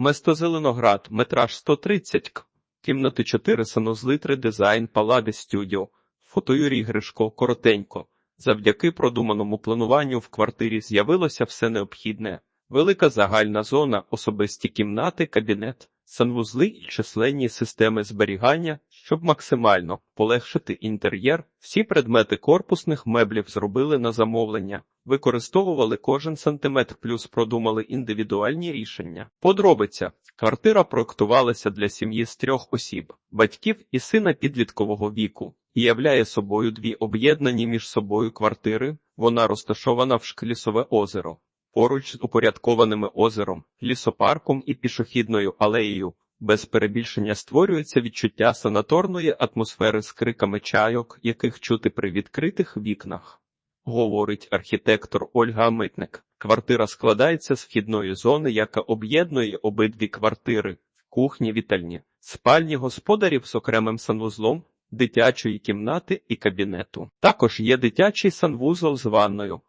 Место Зеленоград, метраж 130 к. Кімнати 4 санузли 3 дизайн Палади Стюдіо. Фото Гришко, коротенько. Завдяки продуманому плануванню в квартирі з'явилося все необхідне. Велика загальна зона, особисті кімнати, кабінет, санвузли і численні системи зберігання, щоб максимально полегшити інтер'єр. Всі предмети корпусних меблів зробили на замовлення, використовували кожен сантиметр, плюс продумали індивідуальні рішення. Подробиця. Квартира проектувалася для сім'ї з трьох осіб, батьків і сина підліткового віку, і являє собою дві об'єднані між собою квартири. Вона розташована в Шклісове озеро, поруч з упорядкованими озером, лісопарком і пішохідною алеєю. Без перебільшення створюється відчуття санаторної атмосфери з криками чайок, яких чути при відкритих вікнах. Говорить архітектор Ольга Митник. Квартира складається з вхідної зони, яка об'єднує обидві квартири, кухні, вітальні, спальні господарів з окремим санвузлом, дитячої кімнати і кабінету. Також є дитячий санвузол з ванною,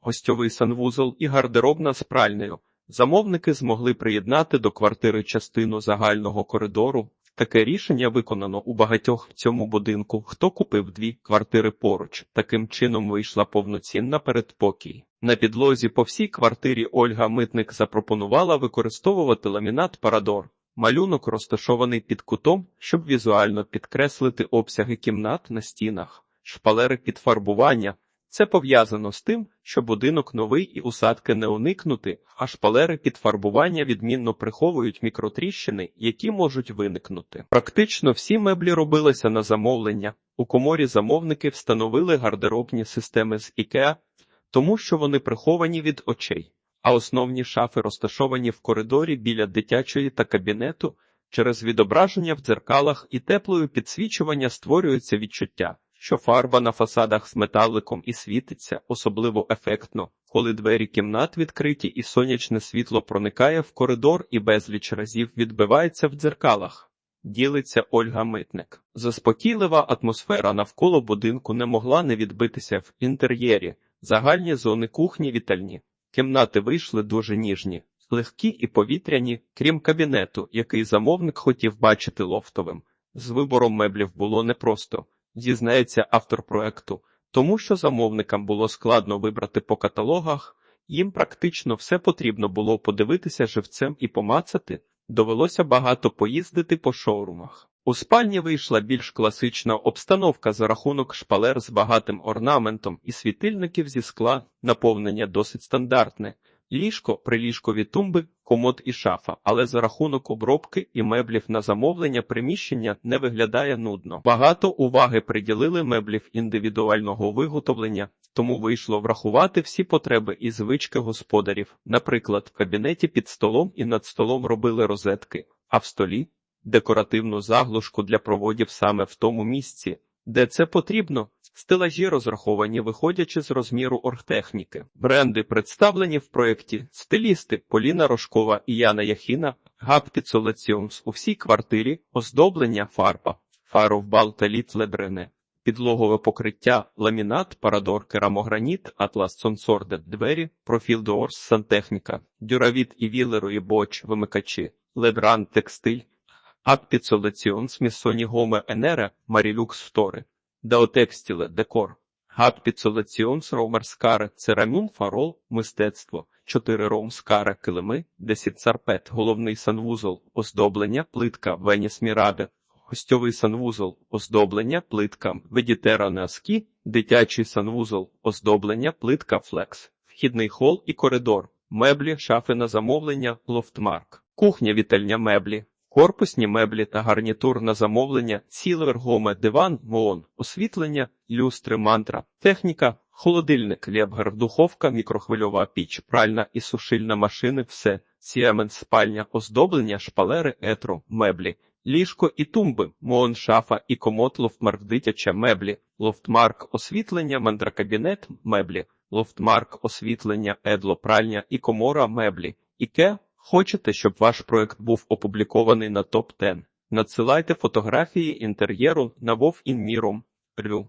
гостьовий санвузол і гардеробна з пральнею. Замовники змогли приєднати до квартири частину загального коридору. Таке рішення виконано у багатьох в цьому будинку. Хто купив дві квартири поруч, таким чином вийшла повноцінна передпокій. На підлозі по всій квартирі Ольга Митник запропонувала використовувати ламінат Парадор. Малюнок розташований під кутом, щоб візуально підкреслити обсяги кімнат на стінах, шпалери під фарбування. Це пов'язано з тим, що будинок новий і усадки не уникнути, а шпалери під фарбування відмінно приховують мікротріщини, які можуть виникнути. Практично всі меблі робилися на замовлення. У коморі замовники встановили гардеробні системи з IKEA, тому що вони приховані від очей, а основні шафи розташовані в коридорі біля дитячої та кабінету. Через відображення в дзеркалах і теплою підсвічування створюється відчуття що фарба на фасадах з металиком і світиться особливо ефектно, коли двері кімнат відкриті і сонячне світло проникає в коридор і безліч разів відбивається в дзеркалах. Ділиться Ольга Митник. Заспокійлива атмосфера навколо будинку не могла не відбитися в інтер'єрі, загальні зони кухні вітальні. Кімнати вийшли дуже ніжні, легкі і повітряні, крім кабінету, який замовник хотів бачити лофтовим. З вибором меблів було непросто зізнається автор проекту, тому що замовникам було складно вибрати по каталогах, їм практично все потрібно було подивитися живцем і помацати, довелося багато поїздити по шоурумах. У спальні вийшла більш класична обстановка за рахунок шпалер з багатим орнаментом і світильників зі скла, наповнення досить стандартне. Ліжко, приліжкові тумби, комод і шафа, але за рахунок обробки і меблів на замовлення приміщення не виглядає нудно. Багато уваги приділили меблів індивідуального виготовлення, тому вийшло врахувати всі потреби і звички господарів. Наприклад, в кабінеті під столом і над столом робили розетки, а в столі декоративну заглушку для проводів саме в тому місці, де це потрібно. Стелажі розраховані, виходячи з розміру оргтехніки. Бренди представлені в проєкті стилісти Поліна Рожкова і Яна Яхіна, Габ Підсолаціумс у всій квартирі, оздоблення фарба, фаровбал та літлебрене, підлогове покриття, ламінат, парадор, керамограніт, атлас сонсорде, двері, профіл доорс, сантехніка, дюравіт і вілерої боч, вимикачі, ледран, текстиль, Ак Підсолаціумс, Міссоні Гоме Енере, Марілюкс Втори. Деотекстіле, декор, гат підсолаціонс, ромерскаре, церамін, фарол, мистецтво, 4 ромскаре, килими, 10 сарпет, головний санвузол, оздоблення, плитка, веніс міраде, гостьовий санвузол, оздоблення, плитка, ведітера неаскі, дитячий санвузол, оздоблення, плитка, флекс, вхідний хол і коридор, меблі, шафи на замовлення, лофтмарк, кухня, вітальня меблі, Корпусні меблі та гарнітур на замовлення, цілер, гоме, диван, моон, освітлення, люстри, мантра, техніка, холодильник, лєбгар, духовка, мікрохвильова піч, пральна і сушильна машини, все, сіемен, спальня, оздоблення, шпалери, етро, меблі, ліжко і тумби, моон, шафа і комод, лофтмарк, дитяча меблі, лофтмарк, освітлення, мандракабінет, меблі, лофтмарк, освітлення, едло, пральня і комора, меблі, іке, Хочете, щоб ваш проект був опублікований на топ 10 Надсилайте фотографії інтер'єру на. Рю.